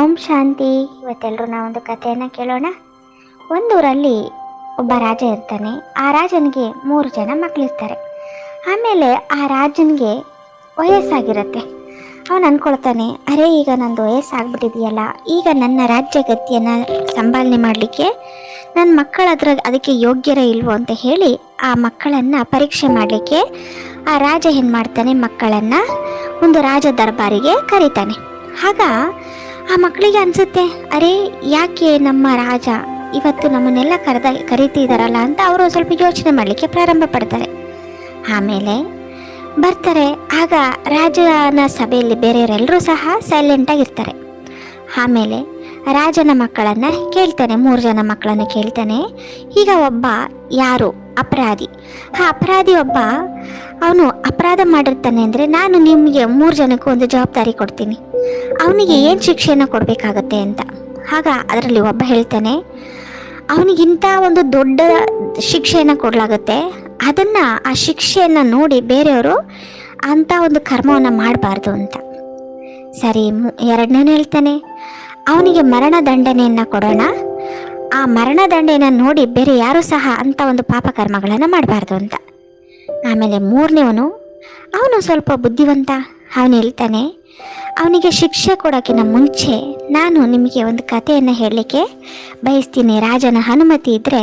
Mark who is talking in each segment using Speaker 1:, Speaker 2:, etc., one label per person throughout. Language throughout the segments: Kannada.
Speaker 1: ಓಂ ಶಾಂತಿ. ಇವತ್ತೆಲ್ಲರೂ ಒಂದು ಕಥೆಯನ್ನು ಕೇಳೋಣ. ಒಂದೂರಲ್ಲಿ ಒಬ್ಬ ರಾಜ ಇರ್ತಾನೆ. ಆ ರಾಜನಿಗೆ ಮೂರು ಜನ ಮಕ್ಕಳಿರ್ತಾರೆ ಆಮೇಲೆ ಆ ರಾಜನಿಗೆ ವಯಸ್ಸಾಗಿರುತ್ತೆ. ಅವನು ಅಂದ್ಕೊಳ್ತಾನೆ ಅರೆ, ಈಗ ನಂದು ವಯಸ್ಸಾಗ್ಬಿಟ್ಟಿದೆಯಲ್ಲ, ಈಗ ನನ್ನ ರಾಜ್ಯ ಗತಿಯನ್ನು ಸಂಭಾಲನೆ ಮಾಡಲಿಕ್ಕೆ ನನ್ನ ಮಕ್ಕಳ ಅದಕ್ಕೆ ಯೋಗ್ಯರ ಇಲ್ವೋ ಅಂತ ಹೇಳಿ ಆ ಮಕ್ಕಳನ್ನು ಪರೀಕ್ಷೆ ಮಾಡಲಿಕ್ಕೆ ಆ ರಾಜ ಏನು ಮಾಡ್ತಾನೆ, ಮಕ್ಕಳನ್ನು ಒಂದು ರಾಜ ದರ್ಬಾರಿಗೆ ಕರೀತಾನೆ. ಆಗ ಆ ಮಕ್ಕಳಿಗೆ ಅನಿಸುತ್ತೆ, ಅರೆ, ಯಾಕೆ ನಮ್ಮ ರಾಜ ಇವತ್ತು ನಮ್ಮನ್ನೆಲ್ಲ ಕರೆದ, ಕರೀತಿದಾರಲ್ಲ ಅಂತ ಅವರು ಸ್ವಲ್ಪ ಯೋಚನೆ ಮಾಡಲಿಕ್ಕೆ ಪ್ರಾರಂಭ ಪಡ್ತಾರೆ. ಆಮೇಲೆ ಬರ್ತಾರೆ. ಆಗ ರಾಜನ ಸಭೆಯಲ್ಲಿ ಬೇರೆಯವರೆಲ್ಲರೂ ಸಹ ಸೈಲೆಂಟಾಗಿರ್ತಾರೆ ಆಮೇಲೆ ರಾಜನ ಮಕ್ಕಳನ್ನು ಕೇಳ್ತಾನೆ, ಮೂರು ಜನ ಮಕ್ಕಳನ್ನು ಕೇಳ್ತಾನೆ. ಈಗ ಒಬ್ಬ ಯಾರು? ಅಪರಾಧಿ. ಆ ಅಪರಾಧಿ ಒಬ್ಬ ಅವನು ಅಪರಾಧ ಮಾಡಿರ್ತಾನೆ ಅಂದರೆ ನಾನು ನಿಮಗೆ ಮೂರು ಜನಕ್ಕೂ ಒಂದು ಜವಾಬ್ದಾರಿ ಕೊಡ್ತೀನಿ. ಅವನಿಗೆ ಏನು ಶಿಕ್ಷೆಯನ್ನು ಕೊಡಬೇಕಾಗತ್ತೆ ಅಂತ. ಆಗ ಅದರಲ್ಲಿ ಒಬ್ಬ ಹೇಳ್ತಾನೆ, ಅವನಿಗಿಂತ ಒಂದು ದೊಡ್ಡ ಶಿಕ್ಷೆಯನ್ನು ಕೊಡಲಾಗುತ್ತೆ. ಅದನ್ನು, ಆ ಶಿಕ್ಷೆಯನ್ನು ನೋಡಿ ಬೇರೆಯವರು ಅಂಥ ಒಂದು ಕರ್ಮವನ್ನು ಮಾಡಬಾರ್ದು ಅಂತ. ಸರಿ ಎರಡನೇ ಹೇಳ್ತಾನೆ, ಅವನಿಗೆ ಮರಣ ದಂಡನೆಯನ್ನು ಕೊಡೋಣ. ಆ ಮರಣ ದಂಡೆಯನ್ನು ನೋಡಿ ಬೇರೆ ಯಾರೂ ಸಹ ಅಂಥ ಒಂದು ಪಾಪ ಕರ್ಮಗಳನ್ನು ಮಾಡಬಾರ್ದು ಅಂತ. ಆಮೇಲೆ ಮೂರನೇವನು, ಅವನು ಸ್ವಲ್ಪ ಬುದ್ಧಿವಂತ. ಅವನು ಹೇಳ್ತಾನೆ ಅವನಿಗೆ ಶಿಕ್ಷೆ ಕೊಡೋಕ್ಕಿಂತ ಮುಂಚೆ ನಾನು ನಿಮಗೆ ಒಂದು ಕಥೆಯನ್ನು ಹೇಳಲಿಕ್ಕೆ ಬಯಸ್ತೀನಿ. ರಾಜನ ಅನುಮತಿ ಇದ್ದರೆ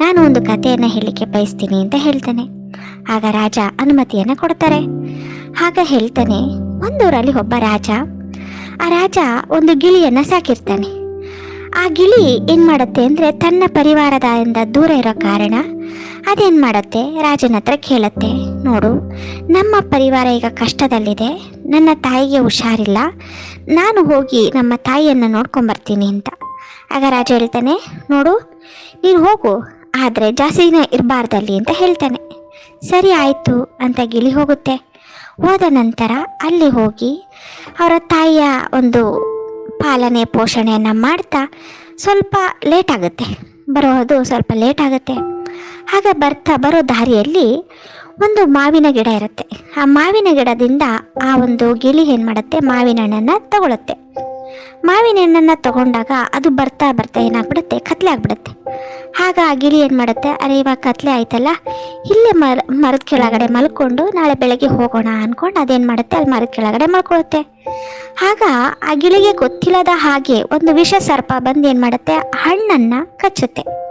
Speaker 1: ನಾನು ಒಂದು ಕಥೆಯನ್ನು ಹೇಳಲಿಕ್ಕೆ ಬಯಸ್ತೀನಿ ಅಂತ ಹೇಳ್ತಾನೆ. ಆಗ ರಾಜ ಅನುಮತಿಯನ್ನು ಕೊಡ್ತಾರೆ. ಆಗ ಹೇಳ್ತಾನೆ, ಒಂದೂರಲ್ಲಿ ಒಬ್ಬ ರಾಜ, ಆ ರಾಜ ಒಂದು ಗಿಳಿಯನ್ನು ಸಾಕಿರ್ತಾನೆ. ಆ ಗಿಳಿ ಏನು ಮಾಡುತ್ತೆ ಅಂದರೆ ತನ್ನ ಪರಿವಾರದಿಂದ ದೂರ ಇರೋ ಕಾರಣ ಅದೇನು ಮಾಡುತ್ತೆ? ರಾಜನ ಹತ್ರ ಕೇಳುತ್ತೆ. ನೋಡು, ನಮ್ಮ ಪರಿವಾರ ಈಗ ಕಷ್ಟದಲ್ಲಿದೆ. ನನ್ನ ತಾಯಿಗೆ ಹುಷಾರಿಲ್ಲ. ನಾನು ಹೋಗಿ ನಮ್ಮ ತಾಯಿಯನ್ನು ನೋಡ್ಕೊಂಬರ್ತೀನಿ ಅಂತ. ಆಗ ರಾಜ ಹೇಳ್ತಾನೆ, ನೋಡು, ನೀನು ಹೋಗು. ಆದರೆ ಜಾಸ್ತಿ ದಿನ ಇರಬಾರ್ದಲ್ಲಿ ಅಂತ ಹೇಳ್ತಾನೆ. ಸರಿ ಆಯಿತು, ಅಂತ ಗಿಳಿ ಹೋಗುತ್ತೆ. ಹೋದ ನಂತರ ಅಲ್ಲಿ ಹೋಗಿ ಅವರ ತಾಯಿಯ ಒಂದು ಪಾಲನೆ ಪೋಷಣೆಯನ್ನು ಮಾಡ್ತಾ ಸ್ವಲ್ಪ ಲೇಟ್ ಆಗುತ್ತೆ. ಬರೋದು ಸ್ವಲ್ಪ ಲೇಟ್ ಆಗುತ್ತೆ. ಆಗ ಬರ್ತಾ ಬರೋ ದಾರಿಯಲ್ಲಿ ಒಂದು ಮಾವಿನ ಗಿಡ ಇರುತ್ತೆ. ಆ ಮಾವಿನ ಗಿಡದಿಂದ ಆ ಒಂದು ಗಿಳಿ ಏನು ಮಾಡುತ್ತೆ? ಮಾವಿನ ಹಣ್ಣನ್ನು ತಗೊಳುತ್ತೆ. ಮಾವಿನ ಹಣ್ಣನ್ನು ತಗೊಂಡಾಗ ಅದು ಬರ್ತಾ ಬರ್ತಾ ಏನಾಗ್ಬಿಡುತ್ತೆ? ಕತ್ಲೆ ಆಗ್ಬಿಡುತ್ತೆ. ಆಗ ಆ ಗಿಳಿ ಏನು ಮಾಡುತ್ತೆ? ಅರೆ ಇವಾಗ ಕತ್ಲೆ ಆಯ್ತಲ್ಲ, ಇಲ್ಲೇ ಮರ, ಮರದ ಕೆಳಗಡೆ ಮಲ್ಕೊಂಡು ನಾಳೆ ಬೆಳಗ್ಗೆ ಹೋಗೋಣ ಅಂದ್ಕೊಂಡು ಅದೇನು ಮಾಡುತ್ತೆ? ಅಲ್ಲಿ ಮರದ ಕೆಳಗಡೆ ಮಲ್ಕೊಳ್ಳುತ್ತೆ. ಆಗ ಆ ಗಿಳಿಗೆ ಗೊತ್ತಿಲ್ಲದ ಹಾಗೆ ಒಂದು ವಿಷ ಸರ್ಪ ಬಂದು ಏನು ಮಾಡುತ್ತೆ? ಹಣ್ಣನ್ನು ಕಚ್ಚುತ್ತೆ.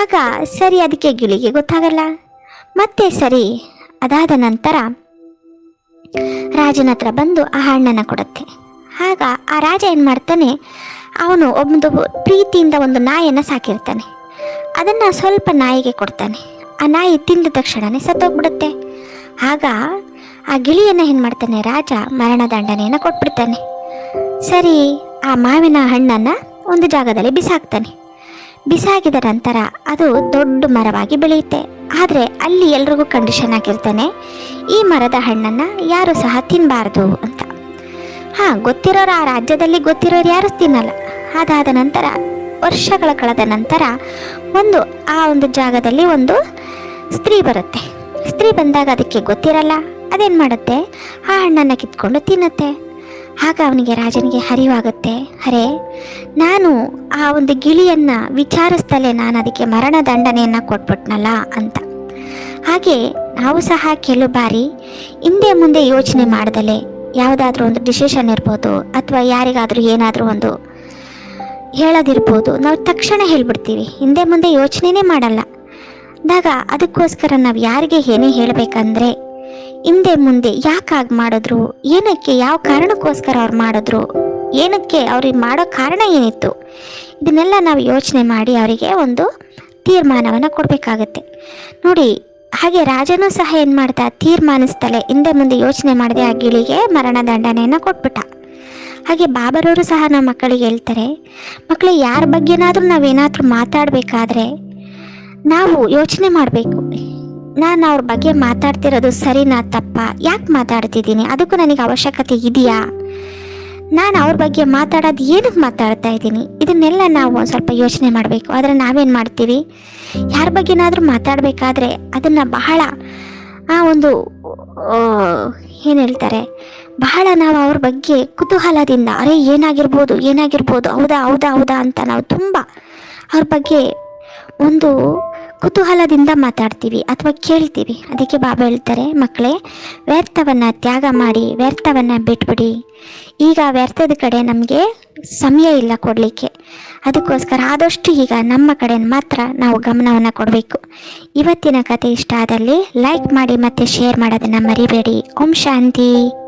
Speaker 1: ಆಗ ಸರಿ ಅದಕ್ಕೆ ಗಿಳಿಗೆ ಗೊತ್ತಾಗಲ್ಲ. ಮತ್ತೆ ಸರಿ, ಅದಾದ ನಂತರ ರಾಜನ ಹತ್ರ ಬಂದು ಆ ಹಣ್ಣನ್ನು ಕೊಡುತ್ತೆ. ಆಗ ಆ ರಾಜ ಏನು ಮಾಡ್ತಾನೆ, ಅವನು ಒಂದು ಪ್ರೀತಿಯಿಂದ ಒಂದು ನಾಯಿಯನ್ನು ಸಾಕಿರ್ತಾನೆ. ಅದನ್ನು ಸ್ವಲ್ಪ ನಾಯಿಗೆ ಕೊಡ್ತಾನೆ. ಆ ನಾಯಿ ತಿಂದ ತಕ್ಷಣವೇ ಸತ್ತೋಗ್ಬಿಡುತ್ತೆ. ಆಗ ಆ ಗಿಳಿಯನ್ನು ಏನು ಮಾಡ್ತಾನೆ, ರಾಜ ಮರಣ ದಂಡನೆಯನ್ನು ಕೊಟ್ಬಿಡ್ತಾನೆ. ಸರಿ, ಆ ಮಾವಿನ ಹಣ್ಣನ್ನು ಒಂದು ಜಾಗದಲ್ಲಿ ಬಿಸಾಕ್ತಾನೆ. ಬಿಸಾಕಿದ ನಂತರ ಅದು ದೊಡ್ಡ ಮರವಾಗಿ ಬೆಳೆಯುತ್ತೆ. ಆದರೆ ಅಲ್ಲಿ ಎಲ್ರಿಗೂ ಕಂಡೀಷನ್ ಆಗಿರ್ತಾನೆ. ಈ ಮರದ ಹಣ್ಣನ್ನು ಯಾರು ಸಹ ತಿನ್ನಬಾರ್ದು ಅಂತ. ಹಾಂ, ಗೊತ್ತಿರೋರು ಆ ರಾಜ್ಯದಲ್ಲಿ ಗೊತ್ತಿರೋರು ಯಾರು ತಿನ್ನಲ್ಲ. ಅದಾದ ನಂತರ, ವರ್ಷಗಳ ಕಳೆದ ನಂತರ ಒಂದು, ಆ ಒಂದು ಜಾಗದಲ್ಲಿ ಒಂದು ಸ್ತ್ರೀ ಬರುತ್ತೆ. ಸ್ತ್ರೀ ಬಂದಾಗ ಅದಕ್ಕೆ ಗೊತ್ತಿರಲ್ಲ. ಅದೇನು ಮಾಡುತ್ತೆ? ಆ ಹಣ್ಣನ್ನು ಕಿತ್ಕೊಂಡು ತಿನ್ನುತ್ತೆ. ಆಗ ಅವನಿಗೆ ರಾಜನಿಗೆ ಹರಿವಾಗುತ್ತೆ. ಅರೆ, ನಾನು ಆ ಒಂದು ಗಿಳಿಯನ್ನು ವಿಚಾರಿಸ್ತಲೇ ನಾನು ಅದಕ್ಕೆ ಮರಣ ದಂಡನೆಯನ್ನು ಕೊಟ್ಬಿಟ್ನಲ್ಲ ಅಂತ. ಹಾಗೆ ನಾವು ಸಹ ಕೆಲವು ಬಾರಿ ಹಿಂದೆ ಮುಂದೆ ಯೋಚನೆ ಮಾಡ್ದಲೆ ಯಾವುದಾದ್ರೂ ಒಂದು ಡಿಸಿಷನ್ ಇರ್ಬೋದು ಅಥವಾ ಯಾರಿಗಾದರೂ ಏನಾದರೂ ಒಂದು ಹೇಳೋದಿರ್ಬೋದು. ನಾವು ತಕ್ಷಣ ಹೇಳ್ಬಿಡ್ತೀವಿ. ಹಿಂದೆ ಮುಂದೆ ಯೋಚನೆನೇ ಮಾಡಲ್ಲ. ಆದಾಗ ಅದಕ್ಕೋಸ್ಕರ ನಾವು ಯಾರಿಗೆ ಏನೇ ಹೇಳಬೇಕಂದ್ರೆ ಹಿಂದೆ ಮುಂದೆ ಯಾಕಾಗಿ ಮಾಡಿದ್ರು? ಏನಕ್ಕೆ ಯಾವ ಕಾರಣಕ್ಕೋಸ್ಕರ ಅವ್ರು ಮಾಡಿದ್ರು? ಏನಕ್ಕೆ ಅವ್ರಿಗೆ ಮಾಡೋ ಕಾರಣ ಏನಿತ್ತು? ಇದನ್ನೆಲ್ಲ ನಾವು ಯೋಚನೆ ಮಾಡಿ ಅವರಿಗೆ ಒಂದು ತೀರ್ಮಾನವನ್ನು ಕೊಡಬೇಕಾಗತ್ತೆ. ನೋಡಿ, ಹಾಗೆ ರಾಜನೂ ಸಹ ಏನು ಮಾಡ್ದ ತೀರ್ಮಾನಿಸ್ತಲೇ ಹಿಂದೆ ಮುಂದೆ ಯೋಚನೆ ಮಾಡದೆ ಆ ಗಿಳಿಗೆ ಮರಣದಂಡನೆಯನ್ನು ಕೊಟ್ಬಿಟ್ಟ. ಹಾಗೆ ಬಾಬರವರು ಸಹ ನಮ್ಮ ಮಕ್ಕಳಿಗೆ ಹೇಳ್ತಾರೆ ಮಕ್ಕಳು ಯಾರ ಬಗ್ಗೆನಾದರೂ ನಾವೇನಾದರೂ ಮಾತಾಡಬೇಕಾದ್ರೆ ನಾವು ಯೋಚನೆ ಮಾಡಬೇಕು. ನಾನು ಅವ್ರ ಬಗ್ಗೆ ಮಾತಾಡ್ತಿರೋದು ಸರಿನಾ ತಪ್ಪ? ಯಾಕೆ ಮಾತಾಡ್ತಿದ್ದೀನಿ? ಅದಕ್ಕೂ ನನಗೆ ಅವಶ್ಯಕತೆ ಇದೆಯಾ? ನಾನು ಅವ್ರ ಬಗ್ಗೆ ಮಾತಾಡೋದು ಏನಕ್ಕೆ ಮಾತಾಡ್ತಾ ಇದ್ದೀನಿ? ಇದನ್ನೆಲ್ಲ ನಾವು ಒಂದು ಸ್ವಲ್ಪ ಯೋಚನೆ ಮಾಡಬೇಕು. ಆದರೆ ನಾವೇನು ಮಾಡ್ತೀವಿ? ಯಾರ ಬಗ್ಗೆನಾದರೂ ಮಾತಾಡಬೇಕಾದ್ರೆ ಅದನ್ನು ಬಹಳ, ಆ ಒಂದು ಏನು ಹೇಳ್ತಾರೆ? ಬಹಳ ನಾವು ಅವ್ರ ಬಗ್ಗೆ ಕುತೂಹಲದಿಂದ, ಅರೆ, ಏನಾಗಿರ್ಬೋದು? ಏನಾಗಿರ್ಬೋದು? ಹೌದಾ ಹೌದಾ ಹೌದಾ ಅಂತ ನಾವು ತುಂಬ ಅವ್ರ ಬಗ್ಗೆ ಒಂದು ಕುತೂಹಲದಿಂದ ಮಾತಾಡ್ತೀವಿ ಅಥವಾ ಕೇಳ್ತೀವಿ. ಅದಕ್ಕೆ ಬಾಬಾ ಹೇಳ್ತಾರೆ, ಮಕ್ಕಳೇ, ವ್ಯರ್ಥವನ್ನು ತ್ಯಾಗ ಮಾಡಿ, ವ್ಯರ್ಥವನ್ನು ಬಿಟ್ಬಿಡಿ. ಈಗ ವ್ಯರ್ಥದ ಕಡೆ ನಮಗೆ ಸಮಯ ಇಲ್ಲ ಕೊಡಲಿಕ್ಕೆ. ಅದಕ್ಕೋಸ್ಕರ ಆದಷ್ಟು ಈಗ ನಮ್ಮ ಕಡೆ ಮಾತ್ರ ನಾವು ಗಮನವನ್ನು ಕೊಡಬೇಕು. ಇವತ್ತಿನ ಕತೆ ಇಷ್ಟ ಆದಲ್ಲಿ ಲೈಕ್ ಮಾಡಿ ಮತ್ತು ಶೇರ್ ಮಾಡೋದನ್ನು ಮರಿಬೇಡಿ. ಓಂ ಶಾಂತಿ.